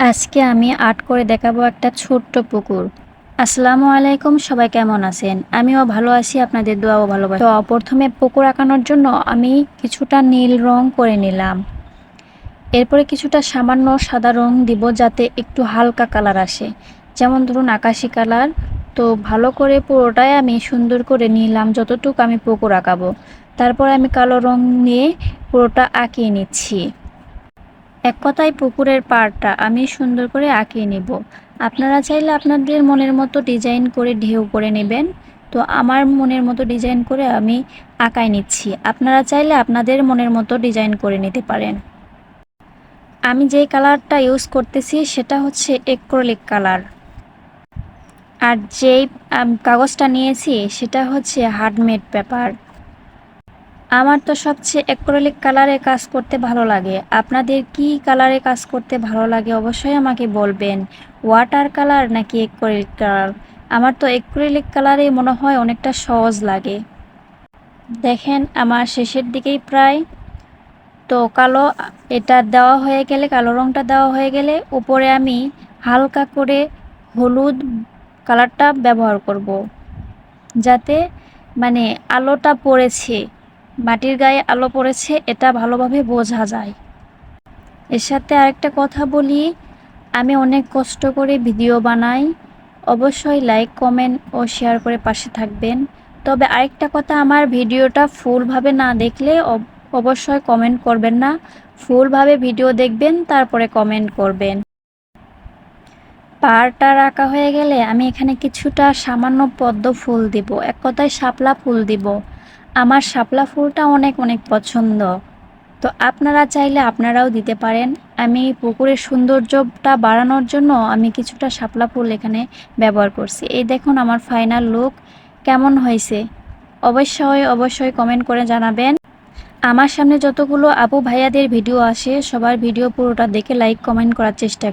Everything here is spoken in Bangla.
আজকে আমি আর্ট করে দেখাবো একটা ছোট্ট পুকুর। আসসালামু আলাইকুম, সবাই কেমন আছেন? আমিও ভালো আছি, আপনাদের দোয়াও ভালোবাসি তো প্রথমে পুকুর আঁকানোর জন্য আমি কিছুটা নীল রং করে নিলাম। এরপরে কিছুটা সামান্য সাদা রং দিব যাতে একটু হালকা কালার আসে। যেমন ধরুন আকাশি কালার। তো ভালো করে পুরোটাই আমি সুন্দর করে নিলাম যতটুকু আমি পুকুর আঁকাবো। তারপর আমি কালো রং নিয়ে পুরোটা আঁকিয়ে নিচ্ছি। এক কথায় পুকুরের পাড়টা আমি সুন্দর করে আঁকিয়ে নেব। আপনারা চাইলে আপনাদের মনের মতো ডিজাইন করে ঢেউ করে নেবেন। তো আমার মনের মতো ডিজাইন করে আমি আঁকাই নিচ্ছি। আপনারা চাইলে আপনাদের মনের মতো ডিজাইন করে নিতে পারেন। আমি যেই কালারটা ইউজ করতেছি সেটা হচ্ছে এক্রোলিক কালার। আর যেই কাগজটা নিয়েছি সেটা হচ্ছে হার্ডমেড পেপার। আমার তো সবচেয়ে অ্যাক্রোলিক কালারে কাজ করতে ভালো লাগে। আপনাদের কি কালারে কাজ করতে ভালো লাগে অবশ্যই আমাকে বলবেন। ওয়াটার কালার নাকি অ্যাক্রোলিক কালার আমার তো অ্যাক্রোলিক কালারে মনে হয় অনেকটা সহজ লাগে। দেখেন, আমার শেষের দিকেই প্রায় তো কালো, এটা দেওয়া হয়ে গেলে, কালো রঙটা দেওয়া হয়ে গেলে উপরে আমি হালকা করে হলুদ কালারটা ব্যবহার করব। যাতে মানে আলোটা পড়েছে। মাটির গায়ে আলো পড়েছে, এটা ভালোভাবে বোঝা যায়। এর সাথে আরেকটা কথা বলি, আমি অনেক কষ্ট করে ভিডিও বানাই। অবশ্যই লাইক, কমেন্ট ও শেয়ার করে পাশে থাকবেন। তবে আরেকটা কথা, আমার ভিডিওটা ফুলভাবে না দেখলে অবশ্যই কমেন্ট করবেন না। ফুলভাবে ভিডিও দেখবেন, তারপরে কমেন্ট করবেন। পাড়টা রাখা হয়ে গেলে আমি এখানে কিছুটা সামান্য পদ্ম ফুল দিব, এক কথায় শাপলা ফুল দিব। আমার শাপলা ফুলটা অনেক অনেক পছন্দ। তো আপনারা চাইলে আপনারাও দিতে পারেন। আমি পুকুরের সৌন্দর্যটা বাড়ানোর জন্য আমি কিছুটা শাপলা ফুল এখানে ব্যবহার করছি। এই দেখুন আমার ফাইনাল লুক কেমন হয়েছে? অবশ্যই অবশ্যই কমেন্ট করে জানাবেন। আমার সামনে যতগুলো আপু ভাইয়াদের ভিডিও আসে, সবার ভিডিও পুরোটা দেখে লাইক কমেন্ট করার চেষ্টা